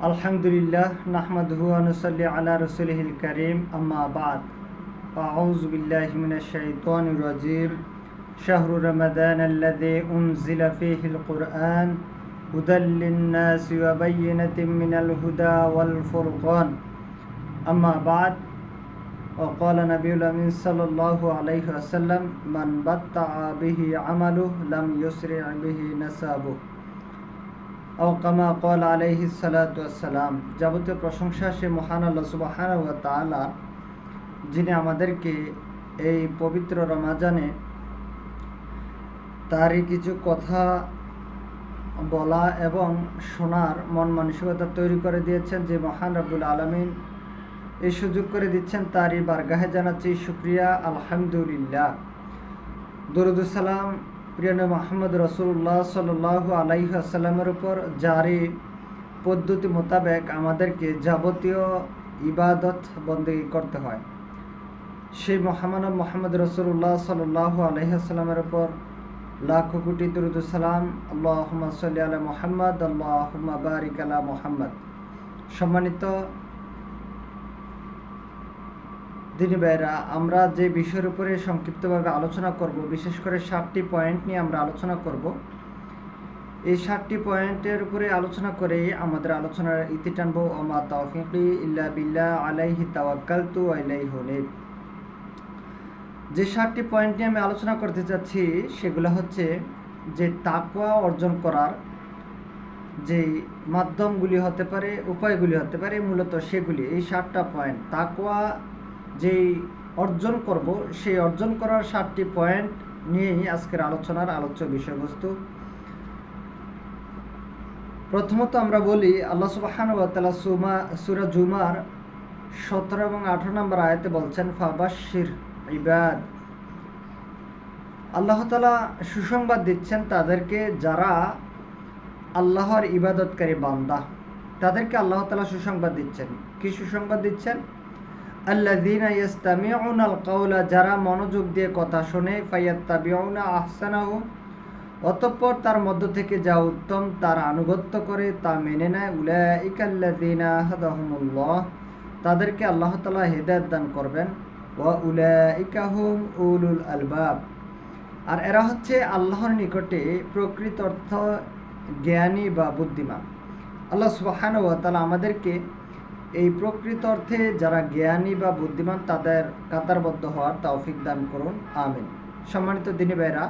আলহামদুলিল্লাহ নাহমাদুহু আনুসাল্লি আলা রসুলহিল করিম আম্মা বাদ أعوذ بالله من الشيطان الرجيم شهر رمضان الذي أنزل فيه القرآن هدى للناس وبينة من الهدى والفرقان أما بعد وقال نبي الأمين صلى الله عليه وسلم من بطع به عمله لم يسرع به আও কামা কল আলহি সালাতাম যাবতীয় প্রশংসা সে মহান আল্লাহ সুবাহান তালা যিনি আমাদেরকে এই পবিত্র রমাজানে তারই কিছু কথা বলা এবং শোনার মন মানসিকতা তৈরি করে দিয়েছেন যে মহান রব্বুল আলমিন এই সুযোগ করে দিচ্ছেন তারই বারগাহে জানাচ্ছি শুক্রিয়া, আলহামদুলিল্লাহ। দরুদুসালাম প্রিয় মোহাম্মদ রসুল্লাহ সাল আলাইসাল্লামের উপর জারি পদ্ধতি মোতাবেক আমাদেরকে যাবতীয় ইবাদত বন্দী করতে হয়। সেই মহামান মোহাম্মদ রসুল্লাহ সাল আলহিহাস্লামের উপর লাখ কোটি দুরুদুসালাম আল্লাহ সাল্লি আলা মোহাম্মদ আল্লাহ বারিক আলা মোহাম্মদ। সম্মানিত দিনী ভাইরা আমরা যে বিষয়ের উপরে সংক্ষিপ্তভাবে আলোচনা করব, বিশেষ করে সাতটি পয়েন্ট নিয়ে আমরা আলোচনা করব। এই সাতটি পয়েন্টের উপরে আলোচনা করে আমাদের আলোচনার ইতি টানব। ওমা তৌফিকি ইল্লা বিল্লা আলাইহি তাওয়াক্কালতু আলাইহি হুনিব যে সাতটি পয়েন্ট নিয়ে আমি আলোচনা করতে চাচ্ছি সেগুলো হচ্ছে যে তাকওয়া অর্জন করার যে মাধ্যমগুলি হতে পারে, উপায়গুলি হতে পারে, মূলত সেগুলি। এই সাতটা পয়েন্ট তাকওয়া যেই অর্জন করব, সেই অর্জন করার সাতটি পয়েন্ট নিয়েই আজকের আলোচনার আলোচ্য বিষয়বস্তু। প্রথমত আমরা বলি, আল্লাহ সুবাহান সুমা, সুরা জুমার সতেরো এবং আঠারো নম্বর আয়তে বলছেন ফাবাসির ইবাদ। আল্লাহ তালা সুসংবাদ দিচ্ছেন তাদেরকে যারা আল্লাহর ইবাদতকারী বান্দা। তাদেরকে আল্লাহ তালা সুসংবাদ দিচ্ছেন। কি সুসংবাদ দিচ্ছেন? আল্লাযীনা ইয়াস্তামিউনা আল কাওলা যারা মনোযোগ দিয়ে কথা শোনে, ফায়াত্তাবিউনা আহসানাহু, অতঃপর তার মধ্য থেকে যা উত্তম তার আনুগত্য করে, তা মেনে নেয়। উলাইকাল্লাযীনা হাদাহুমুল্লাহ তাদেরকে আল্লাহ তাআলা হেদায়েত দান করবেন। ওয়া উলাইকা হুম উলুল আলবাব। আর এরা হচ্ছে আল্লাহর নিকটে প্রকৃত অর্থ জ্ঞানী বা বুদ্ধিমান। আল্লাহ সুবহানাহু ওয়া তাআলা আমাদেরকে এই প্রকৃত অর্থে যারা জ্ঞানী বা বুদ্ধিমান, তাদের কাতারবদ্ধ হওয়ার তৌফিক দান করুন। আমিন। সম্মানিত দিনী ভাইরা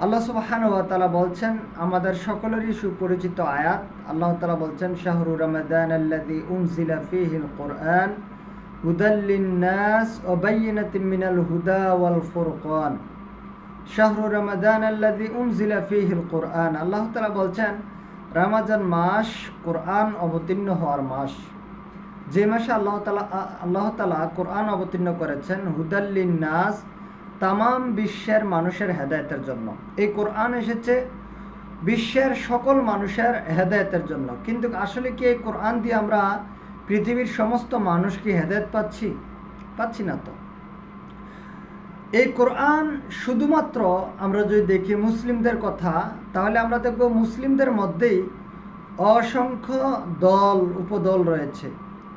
আল্লাহ সুবাহান তালা বলছেন, আমাদের সকলেরই সুপরিচিত আয়াত। আল্লাহ তালা বলছেন, শাহরু রমাদান হুদা ওয়াল ফুরকান। শাহরু রমাদান আল্লাহ তালা বলছেন রামাজান মাস কোরআন অবতীর্ণ হওয়ার মাস। যে মাসে আল্লাহ তালা আল্লাহ তালা কোরআন অবতীর্ণ করেছেন হুদাল্লিন নাস তামাম বিশ্বের মানুষের হেদায়তের জন্য। এই কোরআন এসেছে বিশ্বের সকল মানুষের হেদায়তের জন্য। কিন্তু আসলে কি এই কোরআন দিয়ে আমরা পৃথিবীর সমস্ত মানুষ কি হেদায়ত পাচ্ছি? পাচ্ছি না তো। এই কোরআন শুধুমাত্র আমরা যদি দেখি মুসলিমদের কথা, তাহলে আমরা দেখব মুসলিমদের মধ্যেই অসংখ্য দল, উপদল রয়েছে।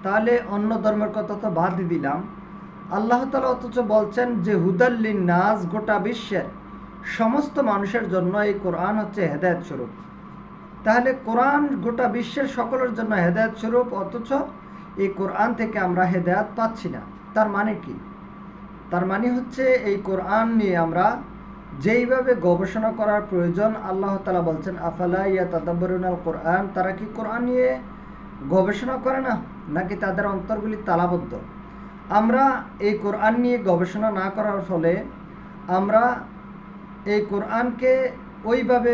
তাহলে অন্য ধর্মের কথা তো বাদই দিলাম। আল্লাহ তালা অথচ বলছেন যে হুদাল্লিন নাজ গোটা বিশ্বের সমস্ত মানুষের জন্য এই কোরআন হচ্ছে হেদায়ত স্বরূপ। তাহলে কোরআন গোটা বিশ্বের সকলের জন্য হেদায়ত স্বরূপ, অথচ এই কোরআন থেকে আমরা হেদায়াত পাচ্ছি না। তার মানে কি? তার মানে হচ্ছে এই কোরআন নিয়ে আমরা যেইভাবে গবেষণা করার প্রয়োজন, আল্লাহ তালা বলছেন, আফালা ইয়া তাদাবরুন আল কোরআন তারা কি কোরআন নিয়ে গবেষণা করে না? নাকি তাদের অন্তরগুলি তালাবদ্ধ? আমরা এই কোরআন নিয়ে গবেষণা না করার ফলে আমরা এই কোরআনকে ওইভাবে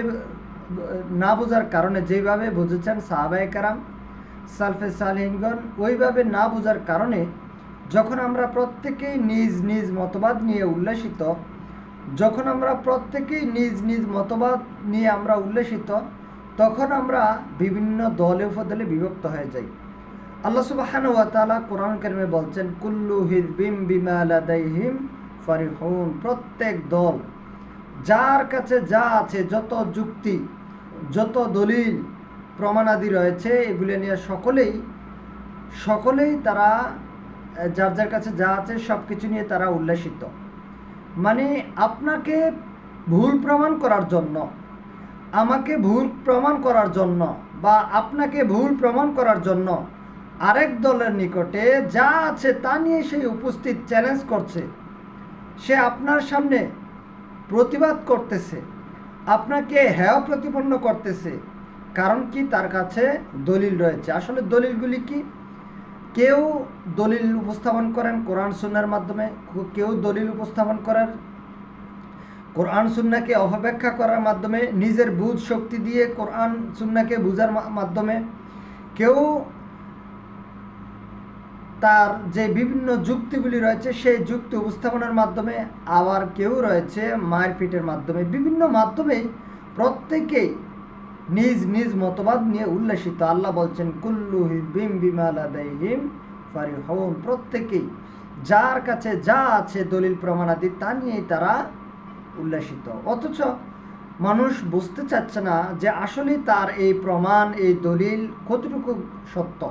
না বোঝার কারণে যেভাবে বুঝেছেন সাহাবাই কারাম, সালফে সালহিনগণ, ওইভাবে না বোঝার কারণে যখন আমরা প্রত্যেকেই নিজ নিজ মতবাদ নিয়ে উল্লাসিত যখন আমরা প্রত্যেকেই নিজ নিজ মতবাদ নিয়ে আমরা উল্লেসিত তখন আমরা বিভিন্ন দলে উপদলে বিভক্ত হয়ে যাই। আল্লাহ সুবাহান ওয়া তাআলা কোরআন কারিমে বলছেন, কুল্লু হিজবিম বিমা লাদাইহিম ফারিহুন। প্রত্যেক দল, যার কাছে যা আছে, যত যুক্তি, যত দলিল, প্রমাণাদি রয়েছে, এগুলো নিয়ে সকলেই সকলেই তারা যার যার কাছে যা আছে সব কিছু নিয়ে তারা উল্লাসিত মানে আপনাকে ভুল প্রমাণ করার জন্য, আমাকে ভুল প্রমাণ করার জন্য বা আপনাকে ভুল প্রমাণ করার জন্য আরেক দলের নিকটে যা আছে তা নিয়ে সেই উপস্থিত চ্যালেঞ্জ করছে। সে আপনার সামনে প্রতিবাদ করতেছে, আপনাকে হেয় প্রতিপন্ন করতেছে। কারণ কি? তার কাছে দলিল রয়েছে। আসলে দলিলগুলি কি? কেউ দলিল উপস্থাপন করেন কোরআন, সুন্নার মাধ্যমে, কেউ দলিল উপস্থাপন করার কোরআন, সুন্নাকে অপব্যাখ্যা করার মাধ্যমে, নিজের বুধ শক্তি দিয়ে কোরআন, সুন্নাকে বুঝার মাধ্যমে, কেউ তার যে বিভিন্ন যুক্তিগুলি রয়েছে, সেই যুক্তি উপস্থাপনের মাধ্যমে, আবার কেউ রয়েছে মারপিটের মাধ্যমে। বিভিন্ন মাধ্যমেই প্রত্যেকেই নিজ নিজ মতবাদ নিয়ে উল্লাসিত আল্লাহ বলছেন, কুল্লু হিম বিমালাদাইহিম ফারিহন। প্রত্যেকেই যার কাছে যা আছে দলিল প্রমাণাদি তা নিয়েই তারা উল্লাসিত অথচ মানুষ বুঝতে চাচ্ছে না যে আসলে তার এই প্রমাণ, এই দলিল কতটুকু সত্য।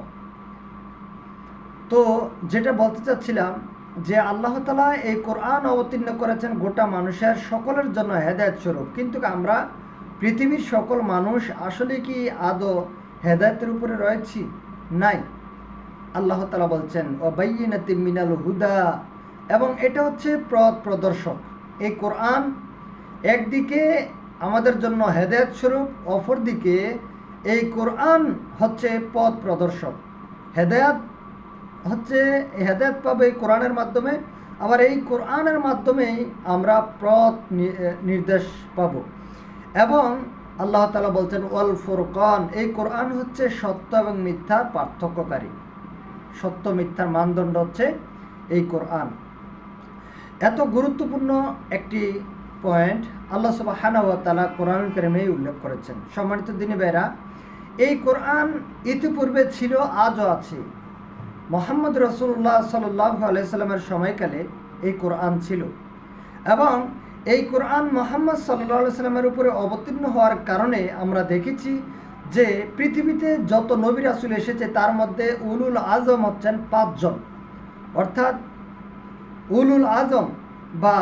তো যেটা বলতে চাচ্ছিলাম যে আল্লাহ তালা এই কোরআন অবতীর্ণ করেছেন গোটা মানুষের সকলের জন্য হেদায়ত স্বরূপ। কিন্তু আমরা পৃথিবীর সকল মানুষ আসলে কি আদৌ হেদায়তের উপরে রয়েছি? নাই। আল্লাহ তালা বলছেন ও বাইনাতি মিনাল হুদা এবং এটা হচ্ছে পথ প্রদর্শক। এই কোরআন একদিকে আমাদের জন্য হেদায়ত স্বরূপ, অপরদিকে এই কোরআন হচ্ছে পথ প্রদর্শক। হেদায়ত হচ্ছে, হেদায়ত পাবে কোরআনের মাধ্যমে, আবার এই কোরআনের মাধ্যমেই আমরা পথ নির্দেশ পাব। এবং আল্লাহ তালা বলছেন, ওয়াল ফুরকান এই কোরআন হচ্ছে সত্য এবং মিথ্যার পার্থক্যকারী। সত্য, মিথ্যার মানদণ্ড হচ্ছে এই কোরআন। এত গুরুত্বপূর্ণ একটি পয়েন্ট আল্লাহ সবাহ তালা কোরআন কেরেমেই উল্লেখ করেছেন। সম্মানিত দিনী বেরা এই কোরআন ইতিপূর্বে ছিল, আজও আছে। মোহাম্মদ রসুল্লাহ সাল্লাহ আলাইসাল্লামের সময়কালে এই কোরআন ছিল এবং এই কোরআন মোহাম্মদ সাল্লাহ সাল্লামের উপরে অবতীর্ণ হওয়ার কারণে আমরা দেখেছি যে পৃথিবীতে যত নবী রাসুল এসেছে, তার মধ্যে উলুল আজম হচ্ছেন পাঁচজন। অর্থাৎ উলুল আজম বা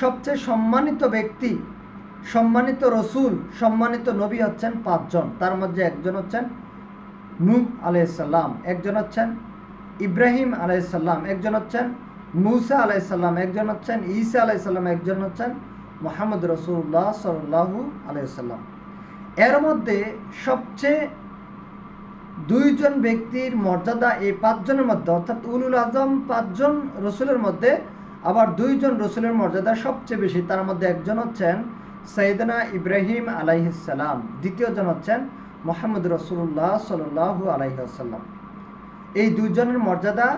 সবচেয়ে সম্মানিত ব্যক্তি, সম্মানিত রসুল, সম্মানিত নবী হচ্ছেন পাঁচজন। তার মধ্যে একজন হচ্ছেন নূহ আলাইসাল্লাম একজন হচ্ছেন ইব্রাহিম আলাইসাল্লাম একজন হচ্ছেন মুসা আলাইসাল্লাম একজন হচ্ছেন, ঈসা আলাইসাল্লাম একজন হচ্ছেন, মোহাম্মদ রসুল্লাহ সাল্লাহু আলাইসাল্লাম এর মধ্যে সবচেয়ে দুইজন ব্যক্তির মর্যাদা এই পাঁচজনের মধ্যে, অর্থাৎ উলুল আজম পাঁচজন রসুলের মধ্যে, আবার দুইজন রসুলের মর্যাদা সবচেয়ে বেশি, তার মধ্যে একজন হচ্ছেন সৈদনা ইব্রাহিম আলাইহিসাল্লাম দ্বিতীয়জন হচ্ছেন মোহাম্মদ রসুল্লাহ সাল্লাহু আলাইসাল্লাম এই দুইজনের মর্যাদা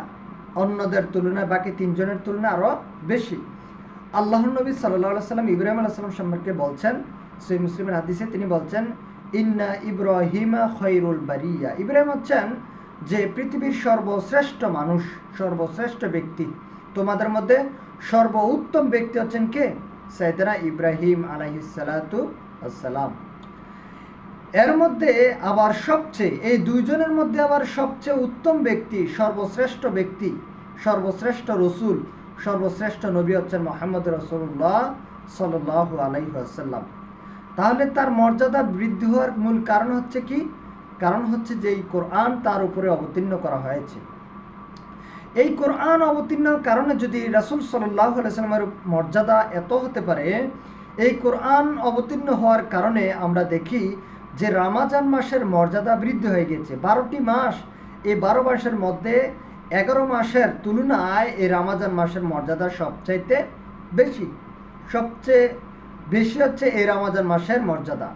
অন্যদের তুলনায়, বাকি তিনজনের তুলনায় আরও বেশি। আল্লাহ নবী সাল্লাহ সাল্লাম ইব্রাহিম আল্লাহ সাল্লাম সম্পর্কে বলছেন সই মুসলিমের হাদিসে তিনি বলছেন, ইন্না ইব্রাহিমা খৈরুল বারিয়া। ইব্রাহিম হচ্ছেন যে পৃথিবীর সর্বশ্রেষ্ঠ মানুষ, সর্বশ্রেষ্ঠ ব্যক্তি। তোমাদের মধ্যে সর্ব উত্তম ব্যক্তি হচ্ছেন কে? সৈদনা ইব্রাহিম আলাইসালাতু আসসালাম এর মধ্যে আবার সবচেয়ে, এই দুইজনের মধ্যে আবার সবচেয়ে উত্তম ব্যক্তি, সর্বশ্রেষ্ঠ ব্যক্তি, সর্বশ্রেষ্ঠ রসুল, সর্বশ্রেষ্ঠ নবী হচ্ছেন মোহাম্মদ রসুল্লাহ সাল্লাহ আলাইসাল্লাম তাহলে তার মর্যাদা বৃদ্ধি হওয়ার মূল কারণ হচ্ছে কি? কারণ হচ্ছে যে এই কোরআন তার উপরে অবতীর্ণ করা হয়েছে। এই কোরআন অবতীর্ণর কারণে যদি রাসুল সাল্লাহ আলাইসাল্লামের মর্যাদা এত হতে পারে, এই কোরআন অবতীর্ণ হওয়ার কারণে আমরা দেখি যে রামাজান মাসের মর্যাদা বৃদ্ধি হয়ে গেছে, বারোটি মাস। এই বারো মাসের মধ্যে এগারো মাসের তুলনায় এই রামাজান মাসের মর্যাদা সবচাইতে বেশি। সবচেয়ে বেশি হচ্ছে এই রামাজান মাসের মর্যাদা।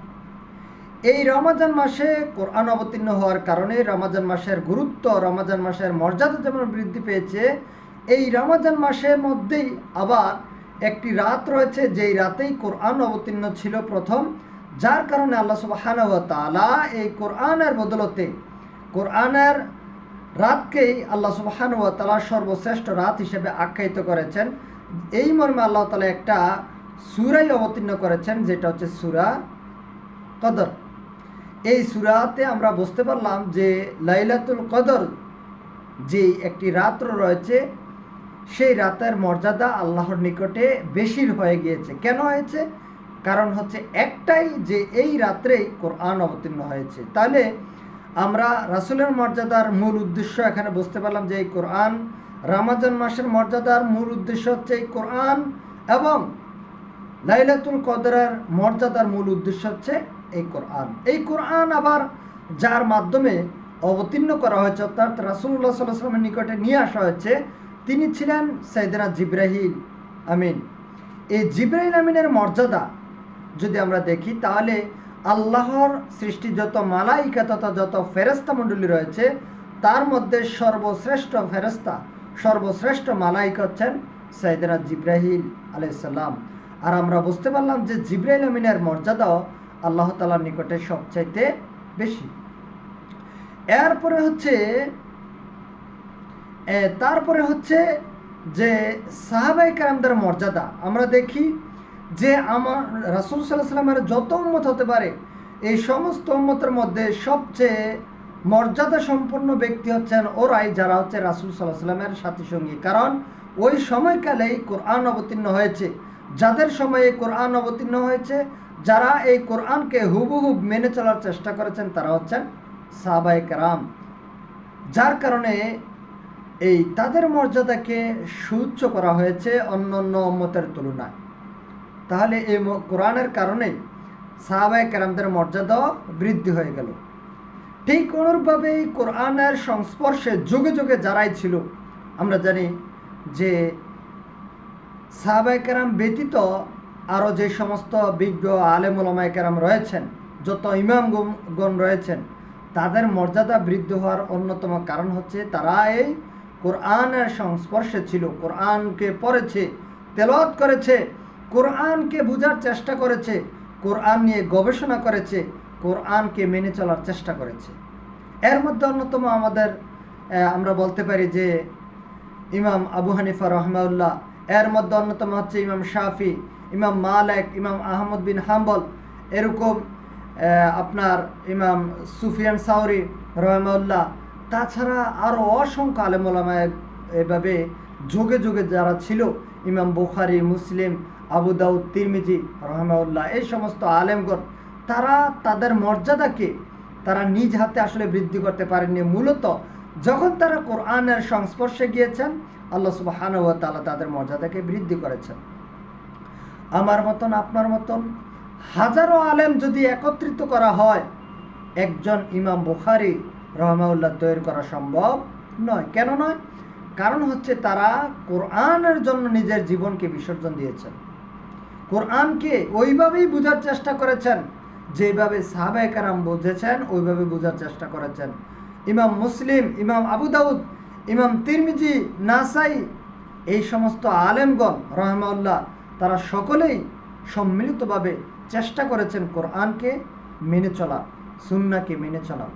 এই রমাজান মাসে কোরআন অবতীর্ণ হওয়ার কারণে রমাজান মাসের গুরুত্ব, রমাজান মাসের মর্যাদা যেমন বৃদ্ধি পেয়েছে, এই রমাজান মাসের মধ্যেই আবার একটি রাত রয়েছে, যেই রাতেই কোরআন অবতীর্ণ ছিল প্রথম যার কারণে আল্লাহ সুবাহান এই কোরআনের বদলতে, কোরআনের রাতকেই আল্লাহ সুবাহান তালা সর্বশ্রেষ্ঠ রাত হিসেবে আখ্যায়িত করেছেন। এই মর্মে আল্লাহ তালা একটা সুরাই অবতীর্ণ করেছেন, যেটা হচ্ছে সুরা কদর। এই সুরাতে আমরা বুঝতে পারলাম যে লাইলাতুল কদর যে একটি রাত্র রয়েছে, সেই রাতের মর্যাদা আল্লাহর নিকটে বেশির হয়ে গিয়েছে। কেন হয়েছে? কারণ হচ্ছে একটাই যে এই রাত্রেই কোরআন অবতীর্ণ হয়েছে। তাহলে আমরা রাসুলের মর্যাদার মূল উদ্দেশ্য এখানে বুঝতে পারলাম যে এই কোরআন রামাজান মাসের মর্যাদার মূল উদ্দেশ্য হচ্ছে এই কোরআন এবং লাইলাতুল কদরের মর্যাদার মূল উদ্দেশ্য হচ্ছে এই কোরআন। এই কোরআন আবার যার মাধ্যমে অবতীর্ণ করা হয়েছে, অর্থাৎ রাসুল্লাহ সাল্লামের নিকটে নিয়ে আসা হয়েছে, তিনি ছিলেন সাইদানা জিব্রাহিল আমিন। এই জিব্রাহিল আমিনের মর্যাদা যদি আমরা দেখি, তাহলে আল্লাহর সৃষ্টি যত মালাইকা তথা যত ফেরেস্তা মণ্ডলী রয়েছে, তার মধ্যে সর্বশ্রেষ্ঠ ফেরেস্তা সর্বশ্রেষ্ঠ মালাইকা হচ্ছেন সাইদানা জিব্রাহিল আলাইসাল্লাম আর আমরা বুঝতে পারলাম যে জিব্রাইল আমিনের মর্যাদাও আল্লাহ তালার নিকটে সবচাইতে বেশি। এরপরে হচ্ছে তারপরে হচ্ছে যে সাহাবাই কালামদের মর্যাদা। আমরা দেখি যে আমার রাসুল সাল্লাহ সাল্লামের যত উম্মত হতে পারে, এই সমস্ত উম্মতের মধ্যে সবচেয়ে মর্যাদা সম্পন্ন ব্যক্তি হচ্ছেন ওরাই যারা হচ্ছে রাসুল সাল্লাহ সাল্লামের সাথী সঙ্গী কারণ ওই সময়কালেই কোরআন অবতীর্ণ হয়েছে। যাদের সময়ে কোরআন অবতীর্ণ হয়েছে, যারা এই কোরআনকে হুবহুব মেনে চলার চেষ্টা করেছেন, তারা হচ্ছেন সাহাবাই কারাম। যার কারণে এই তাদের মর্যাদাকে সুউচ্চ করা হয়েছে অন্য অন্য উম্মতের তুলনায়। তাহলে এই কোরআনের কারণে সাহাবাই কেরামদের মর্যাদাও বৃদ্ধি হয়ে গেল। ঠিক অনুরূপভাবে এই কোরআনের সংস্পর্শে যুগে যুগে যারাই ছিল, আমরা জানি যে সাহাবাই কেরাম ব্যতীত আরও যে সমস্ত বিজ্ঞ আলেমুলামাই কেরাম রয়েছেন, যত ইমাম ইমামগণ রয়েছেন, তাদের মর্যাদা বৃদ্ধি হওয়ার অন্যতম কারণ হচ্ছে তারা এই কোরআনের সংস্পর্শে ছিল। কোরআনকে পড়েছে, তেলাওয়াত করেছে কোরআনকে বোঝার চেষ্টা করেছে, কোরআন নিয়ে গবেষণা করেছে, কোরআনকে মেনে চলার চেষ্টা করেছে। এর মধ্যে অন্যতম আমাদের আমরা বলতে পারি যে ইমাম আবু হানিফা রহমাউল্লাহ এর মধ্যে অন্যতম হচ্ছে ইমাম শাফি, ইমাম মালেক, ইমাম আহমদ বিন হাম্বল। এরকম আপনার ইমাম সুফিয়ান সাউরি রহমাউল্লাহ তাছাড়া আরও অসংখ্য আলেমুলামায় এভাবে যুগে যুগে যারা ছিল, ইমাম বুখারি, মুসলিম আবু দাউদ, তিরমিজি রহমাউল্লাহ এই সমস্ত আলেমগণ, তারা তাদের মর্যাদাকে তারা নিজ হাতে আসলে বৃদ্ধি করতে পারেননি। মূলত যখন তারা কোরআনের সংস্পর্শে গিয়েছেন, আল্লাহ সুবহানাহু ওয়া তাআলা তাদের মর্যাদাকে বৃদ্ধি করেছেন। আমার মতন, আপনার মতন, হাজারো আলেম যদি একত্রিত করা হয়, একজন ইমাম বুখারি রহমাউল্লাহ তৈরি করা সম্ভব নয়। কেন নয়? কারণ হচ্ছে তারা কোরআনের জন্য নিজের জীবনকে বিসর্জন দিয়েছেন। কোরআনকে ওইভাবেই বোঝার চেষ্টা করেছেন, যেভাবে সাহাবায়ে কারাম বুঝেছেন, ওইভাবে বোঝার চেষ্টা করেছেন। ইমাম মুসলিম, ইমাম আবু দাউদ, ইমাম তিরমিজি, নাসাই, এই সমস্ত আলেমগণ রহমাউল্লাহ তারা সকলেই সম্মিলিতভাবে চেষ্টা করেছেন কোরআনকে মেনে চলা, সুন্নাকে মেনে চলা।